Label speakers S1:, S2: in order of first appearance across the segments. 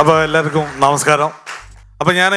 S1: അപ്പോൾ എല്ലാവർക്കും നമസ്കാരം. അപ്പോൾ ഞാൻ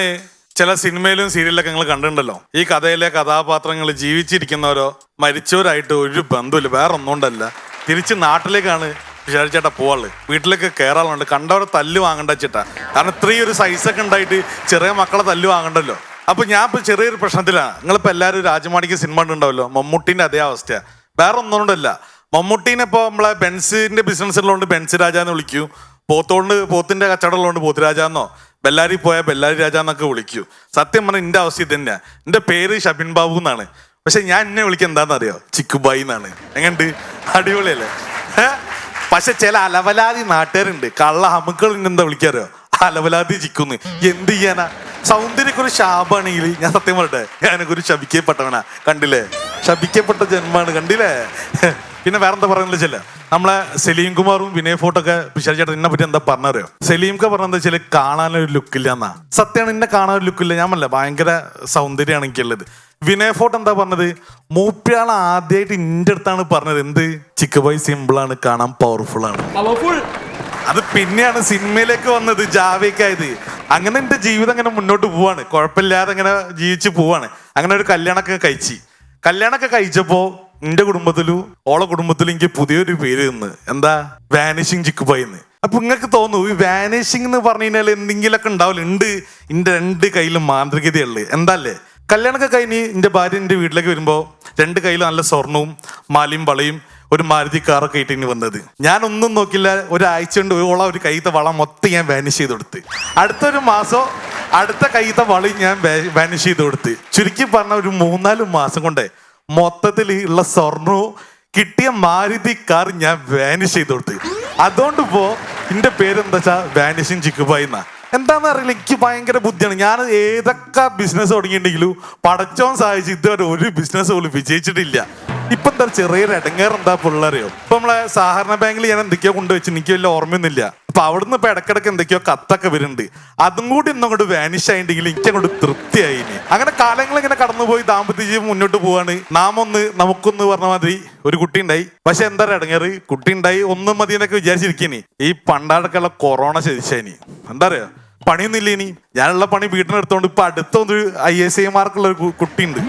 S1: ചില സിനിമയിലും സീരിയലിലൊക്കെ നിങ്ങൾ കണ്ടിട്ടുണ്ടല്ലോ. ഈ കഥയിലെ കഥാപാത്രങ്ങൾ ജീവിച്ചിരിക്കുന്നവരോ മരിച്ചവരായിട്ട് ഒരു ബന്ധമില്ല വേറെ ഒന്നുകൊണ്ടല്ല തിരിച്ച് നാട്ടിലേക്കാണ് വിചാരിച്ചേട്ടാ പോവാൾ വീട്ടിലേക്ക് കയറാറുണ്ട് കണ്ടവരെ തല്ല് വാങ്ങണ്ട ചേട്ടാ. കാരണം ഇത്രയും ഒരു സൈസൊക്കെ ഉണ്ടായിട്ട് ചെറിയ മക്കളെ തല്ല് വാങ്ങണ്ടല്ലോ. അപ്പൊ ഞാൻ ഇപ്പൊ ചെറിയൊരു പ്രശ്നത്തിലാണ് നിങ്ങളിപ്പോ എല്ലാവരും രാജമാണിക്ക് സിനിമ ഉണ്ടാവല്ലോ മമ്മൂട്ടിന്റെ അതേ അവസ്ഥയാ. വേറെ ഒന്നുകൊണ്ടല്ല മമ്മൂട്ടീനെ ഇപ്പൊ നമ്മളെ ബെൻസിന്റെ ബിസിനസ് ഉള്ളതുകൊണ്ട് ബെൻസ് രാജ എന്ന് വിളിക്കൂ. പോത്തോണ്ട് പോത്തിന്റെ കച്ചവടം ഉള്ളതുകൊണ്ട് പോത്ത് രാജ എന്നോ ബെല്ലാരി പോയാൽ ബെല്ലാരി രാജാന്നൊക്കെ വിളിക്കൂ. സത്യം പറഞ്ഞാൽ എന്റെ അവസ്ഥ ഇത് തന്നെയാ എന്റെ പേര് ഷബിൻ ബാബു എന്നാണ്. പക്ഷെ ഞാൻ എന്നെ വിളിക്കുക എന്താണെന്നറിയോ ചിക്കുബായി എന്നാണ്. എങ്ങനെയുണ്ട്? അടിപൊളിയല്ലേ? പക്ഷെ ചില അലവലാതി നാട്ടുകാരുണ്ട്. കള്ള ഹമുക്കൾ എന്താ വിളിക്കാറോ അലവലാതി ചിക്കുന്ന്. എന്ത് ചെയ്യാനാ? സൗന്ദര്യക്ക് ഒരു ശാപാണെങ്കിൽ ഞാൻ സത്യം പറട്ടെ ഞാനൊക്കെ ഒരു ശപിക്കപ്പെട്ടവനാ. കണ്ടില്ലേ? ശപിക്കപ്പെട്ട ജന്മമാണ് കണ്ടില്ലേ? പിന്നെ വേറെന്താ പറയുന്നത് വെച്ചാൽ നമ്മളെ സലീം കുമാറും വിനയ് ഫോട്ടൊക്കെ പിശാരി ചേട്ടൻ എന്നെ പറ്റി എന്താ പറഞ്ഞറിയോ? സലീം ഒക്കെ പറഞ്ഞത് വെച്ചാൽ കാണാനൊരു ലുക്കില്ല എന്നാ സത്യമാണ് എന്നെ കാണാൻ ഒരു ലുക്കില്ല. ഞാൻ പറഞ്ഞില്ല ഭയങ്കര സൗന്ദര്യമാണ് എനിക്കുള്ളത്. വിനയ് ഫോട്ടോ എന്താ പറഞ്ഞത്? മൂപ്പയാൾ ആദ്യമായിട്ട് ഇന്റെ അടുത്താണ് പറഞ്ഞത്. എന്ത്? ചിക്ക് ബോയ് സിമ്പിൾ ആണ് കാണാൻ പവർഫുൾ ആണ്. അത് പിന്നെയാണ് സിനിമയിലേക്ക് വന്നത് ജാവേക്കായത് അങ്ങനെ എന്റെ ജീവിതം അങ്ങനെ മുന്നോട്ട് പോവാണ്. കുഴപ്പമില്ലാതെ അങ്ങനെ ജീവിച്ച് പോവാണ്. അങ്ങനെ ഒരു കല്യാണമൊക്കെ കഴിച്ച്. കല്യാണമൊക്കെ കഴിച്ചപ്പോ എന്റെ കുടുംബത്തിലും ഓളെ കുടുംബത്തിലും എനിക്ക് പുതിയൊരു പേര് തന്ന്. എന്താ? വാനിഷിങ് ചിക്കുബായി എന്ന്. അപ്പൊ നിങ്ങൾക്ക് തോന്നുന്നു ഈ വാനിഷിങ് എന്ന് പറഞ്ഞു കഴിഞ്ഞാൽ എന്തെങ്കിലുമൊക്കെ ഉണ്ടാവില്ല ഉണ്ട്. എന്റെ രണ്ട് കയ്യിലും മാന്ത്രികതയുള്ളത്. എന്താല്ലേ കല്യാണമൊക്കെ കഴിഞ്ഞ് എന്റെ ഭാര്യ എന്റെ വീട്ടിലേക്ക് വരുമ്പോ രണ്ട് കയ്യിൽ നല്ല സ്വർണവും മാലയും വളയും ഒരു മാരുതി കാറൊക്കെ ആയിട്ട് ഇനി വന്നത്. ഞാൻ ഒന്നും നോക്കില്ല. ഒരാഴ്ച കൊണ്ട് ഓള ഒരു കൈത്തെ വള മൊത്തം ഞാൻ വാനിഷ് ചെയ്ത് കൊടുത്ത്. അടുത്തൊരു മാസം അടുത്ത കൈത്തെ വളയും ഞാൻ വാനിഷ് ചെയ്ത് കൊടുത്ത്. ചുരുക്കി പറഞ്ഞ ഒരു മൂന്നാൽ മാസം കൊണ്ട് മൊത്തത്തിൽ ഉള്ള സ്വർണവും കിട്ടിയ മാരുതി കാർ ഞാൻ വാനിഷ് ചെയ്ത് കൊടുത്തു. അതുകൊണ്ട് ഇപ്പോ എന്റെ പേരെന്താ വെച്ചാ വാനിഷിങ് ചിക്കുബായി എന്നാ. എന്താന്ന് അറിയില്ല എനിക്ക് ഭയങ്കര ബുദ്ധിയാണ്. ഞാൻ ഏതൊക്കെ ബിസിനസ് തുടങ്ങിയിട്ടുണ്ടെങ്കിലും പടച്ചോൻ സഹായിച്ച് ഇതുവരെ ഒരു ബിസിനസ് പോലും വിജയിച്ചിട്ടില്ല. ഇപ്പൊ എന്താ ചെറിയൊരു ഇടങ്ങേർ എന്താ പിള്ളേരെയോ ഇപ്പൊ നമ്മളെ സഹകരണ ബാങ്കിൽ ഞാൻ എന്തൊക്കെയോ കൊണ്ടുവച്ചു എനിക്ക് വലിയ ഓർമ്മയൊന്നുമില്ല. അപ്പൊ അവിടുന്ന് ഇപ്പൊ ഇടക്കിടക്ക് എന്തൊക്കെയോ കത്തൊക്കെ വരുന്നുണ്ട്. അതും കൂടി ഇന്നങ്ങോട്ട് വാനിഷ് ആയിട്ടുണ്ടെങ്കിൽ എനിക്ക് അങ്ങോട്ട് തൃപ്തിയായി അങ്ങനെ കാലങ്ങൾ ഇങ്ങനെ കടന്നുപോയി ദാമ്പത്യ ജീവിതം മുന്നോട്ട് പോവാണ്. നാം ഒന്ന് നമുക്കൊന്ന് പറഞ്ഞ മാതിരി ഒരു കുട്ടി ഉണ്ടായി. പക്ഷെ എന്താ ഇടങ്ങേറ്. കുട്ടി ഉണ്ടായി ഒന്നും മതി എന്നൊക്കെ വിചാരിച്ചിരിക്കേനി ഈ പണ്ടാടക്കുള്ള കൊറോണ ശരിച്ചേനി എന്താ പറയാ പണിയൊന്നുമില്ല ഇനി ഞാനുള്ള പണി വീട്ടിനെടുത്തോണ്ട് ഇപ്പൊ അടുത്ത ഒരു ഐ എസ് ഐ മാർക്കുള്ള ഒരു കുട്ടി കുട്ടിയുണ്ട്.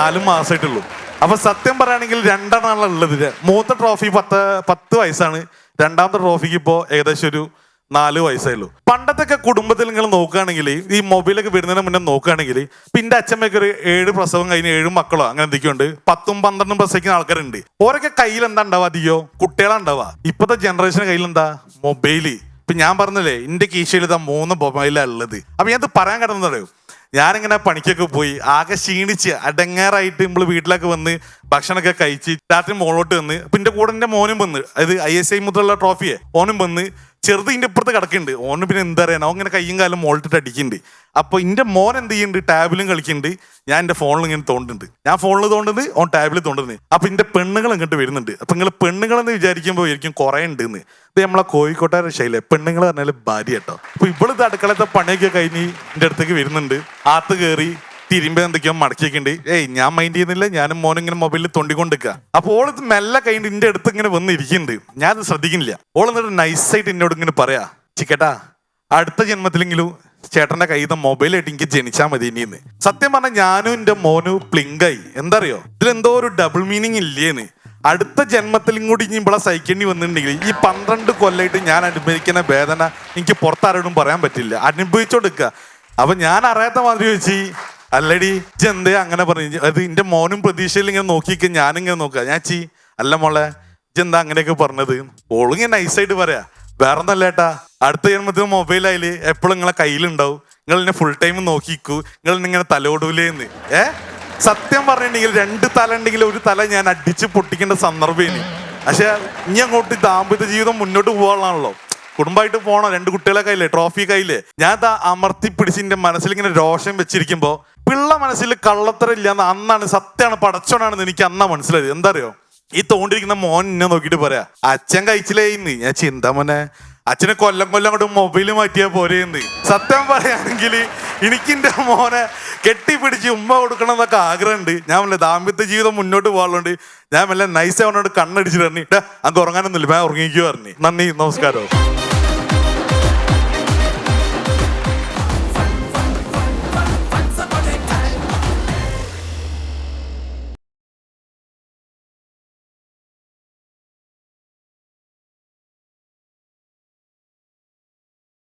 S1: നാലും മാസമായിട്ടുള്ളൂ അപ്പൊ സത്യം പറയുകയാണെങ്കിൽ രണ്ടെണ്ണമാണ് ഉള്ളത് മൂത്ത ട്രോഫി പത്ത് പത്ത് വയസ്സാണ്. രണ്ടാമത്തെ ട്രോഫിക്ക് ഇപ്പോ ഏകദേശം ഒരു നാല് വയസ്സേ ഉള്ളൂ. പണ്ടത്തൊക്കെ കുടുംബത്തിൽ നിങ്ങൾ നോക്കുകയാണെങ്കിൽ ഈ മൊബൈലൊക്കെ വരുന്നതിന് മുന്നേ നോക്കുകയാണെങ്കിൽ പിന്നെ അച്ഛമ്മയ്ക്ക് ഒരു ഏഴ് പ്രസവം കഴിഞ്ഞ് ഏഴും മക്കളോ അങ്ങനെ എന്തൊക്കെയുണ്ട്? പത്തും പന്ത്രണ്ടും പ്രസവിക്കുന്ന ആൾക്കാരുണ്ട്. ഓരൊക്കെ കയ്യിൽ എന്താ ഉണ്ടാവുക അധികോ? കുട്ടികളാ ഉണ്ടാവുക. ഇപ്പോഴത്തെ ജനറേഷൻ കയ്യിൽ എന്താ? മൊബൈൽ ഇപ്പൊ ഞാൻ പറഞ്ഞില്ലേ എന്റെ കീശയിൽ ഇതാ മൂന്ന് മൊബൈലാണ് ഉള്ളത്. അപ്പൊ ഞാൻ ഇത് പറയാൻ കിടന്നറിയോ ഞാനിങ്ങനെ പണിക്കൊക്കെ പോയി ആകെ ക്ഷീണിച്ച് അടങ്ങാറായിട്ട് നമ്മൾ വീട്ടിലൊക്കെ വന്ന് ഭക്ഷണമൊക്കെ കഴിച്ച് രാത്രി മോളോട്ട് വന്ന് പിന്നെ കൂടെ എന്റെ മോനും വന്ന് അതായത് ഐ എസ് ഐ മുതലുള്ള ട്രോഫിയെ ഓനും വന്ന് ചെറുത് ഇതിന്റെ ഇപ്പുറത്ത് കിടക്കുന്നുണ്ട്. ഓന് പിന്നെ എന്താ പറയുക ഓൻ ഇങ്ങനെ കയ്യും കാലം മോളിട്ടിട്ട് അടിക്കുന്നുണ്ട്. അപ്പൊ ഇന്റെ മോൻ എന്ത് ചെയ്യുന്നുണ്ട്? ടാബിലും കളിക്കുന്നുണ്ട്. ഞാൻ എന്റെ ഫോണിൽ ഇങ്ങനെ തോണ്ടുന്നുണ്ട്. ഞാൻ ഫോണിൽ തോണ്ടുന്നത് ഓൻ ടാബിൽ തോണ്ടുന്നത്. അപ്പൊ ഇന്റെ പെണ്ണുങ്ങൾ ഇങ്ങോട്ട് വരുന്നുണ്ട്. അപ്പൊ നിങ്ങൾ പെണ്ണുങ്ങളെന്ന് വിചാരിക്കുമ്പോൾ ആയിരിക്കും കുറെ ഉണ്ട് എന്ന് ഇത് നമ്മളെ കോഴിക്കോട്ടെ ശൈല. പെണ്ണുങ്ങൾ പറഞ്ഞാൽ ഭാര്യ കേട്ടോ അപ്പൊ ഇവളിത് അടുക്കളത്തെ പണിയൊക്കെ കഴിഞ്ഞ് എന്റെ അടുത്തേക്ക് വരുന്നുണ്ട്. ആത്ത് കയറി തിരുമ്പ എന്തൊക്കെയോ മടക്കിയൊക്കെയുണ്ട്. ഏയ് ഞാൻ മൈൻഡ് ചെയ്യുന്നില്ല. ഞാനും മോനും ഇങ്ങനെ മൊബൈലിൽ തൊണ്ടിക്കൊണ്ടിരിക്കുക അപ്പൊ ഓൾ ഇത് മെല്ലെ കഴിഞ്ഞിട്ട് എന്റെ അടുത്ത് ഇങ്ങനെ വന്ന് ഇരിക്കുന്നുണ്ട് ഞാൻ അത് ശ്രദ്ധിക്കുന്നില്ല. ഓൾ എന്നിട്ട് നൈസായിട്ട് എന്നോട് ഇങ്ങനെ പറയാ ചിക്കട്ടാ അടുത്ത ജന്മത്തിലെങ്കിലും ചേട്ടന്റെ കയ്യിൽ നിന്ന് മൊബൈലായിട്ട് എനിക്ക് ജനിച്ചാൽ മതി ഇനിന്ന് സത്യം പറഞ്ഞാൽ ഞാനും എന്റെ മോനും പ്ലിങ്കായി എന്താ അറിയോ ഇതിലെന്തോ ഒരു ഡബിൾ മീനിങ് ഇല്ലേന്ന് അടുത്ത ജന്മത്തിലും കൂടി ഇനി ഇവിടെ സഹിക്കേണ്ടി വന്നിട്ടുണ്ടെങ്കിൽ ഈ പന്ത്രണ്ട് കൊല്ലമായിട്ട് ഞാൻ അനുഭവിക്കുന്ന വേദന എനിക്ക് പുറത്താരോടും പറയാൻ പറ്റില്ല. അനുഭവിച്ചോണ്ടിരിക്കുക അപ്പൊ ഞാൻ അറിയാത്ത മാതിരി വെച്ച് അല്ലടി ഇജ്ജ് എന്തേ അങ്ങനെ പറഞ്ഞു? അത് എന്റെ മോനും പ്രതീക്ഷയിൽ ഇങ്ങനെ നോക്കിക്ക ഞാനിങ്ങനെ നോക്കുക. ഞാൻ ചീ അല്ല മോളെ ഇജ്ജ് എന്താ അങ്ങനെയൊക്കെ പറഞ്ഞത്? ഓളും ഇങ്ങനെ നൈസായിട്ട് പറയാ. വേറൊന്നല്ല ഏട്ടാ അടുത്ത ജന്മത്തിൽ ആയിൽ എപ്പോഴും നിങ്ങളെ കയ്യിലുണ്ടാവും. നിങ്ങൾ എന്നെ ഫുൾ ടൈം നോക്കിക്കൂ. നിങ്ങൾ ഇങ്ങനെ തലോടൂലേന്ന്. ഏ? സത്യം പറഞ്ഞിട്ടുണ്ടെങ്കിൽ രണ്ട് തല ഉണ്ടെങ്കിൽ ഒരു തല ഞാൻ അടിച്ച് പൊട്ടിക്കേണ്ട സന്ദർഭം ഇനി പക്ഷെ ഇനി അങ്ങോട്ട് ദാമ്പത്യ ജീവിതം മുന്നോട്ട് പോകാനുള്ളതാണല്ലോ കുടുംബമായിട്ട് പോണോ? രണ്ട് കുട്ടികളെ കയ്യിലെ ട്രോഫി കയ്യിൽ. ഞാൻ ദാ അമർത്തി പിടിച്ച് എന്റെ മനസ്സിൽ ഇങ്ങനെ രോഷം വെച്ചിരിക്കുമ്പോ പിള്ള മനസ്സിൽ കള്ളത്തരം ഇല്ലാന്ന് അന്നാണ് സത്യമാണ് പടച്ചോണാണെന്ന് എനിക്ക് അന്നാ മനസ്സിലായത്. എന്താ അറിയോ ഈ തോണ്ടിരിക്കുന്ന മോൻ എന്നെ നോക്കിയിട്ട് പറയാ അച്ഛൻ കഴിച്ചില്ലേന്ന്? ഞാൻ ചിന്ത മോനെ? അച്ഛനെ കൊല്ലം കൊല്ലം അങ്ങോട്ട് മൊബൈൽ മാറ്റിയാ പോരേന്ന്. സത്യം പറയുകയാണെങ്കിൽ എനിക്ക് എന്റെ മോനെ കെട്ടിപ്പിടിച്ച് ഉമ്മ കൊടുക്കണം എന്നൊക്കെ ആഗ്രഹമുണ്ട്. ഞാൻ വല്ല ദാമ്പത്യ ജീവിതം മുന്നോട്ട് പോകാറുണ്ട് ഞാൻ വല്ല നൈസ് അവനോട് കണ്ണടിച്ചിട്ട് പറഞ്ഞു അങ്ങ് ഉറങ്ങാനൊന്നുമില്ല ഞാൻ ഉറങ്ങിക്കുക പറഞ്ഞു. നന്ദി നമസ്കാരം.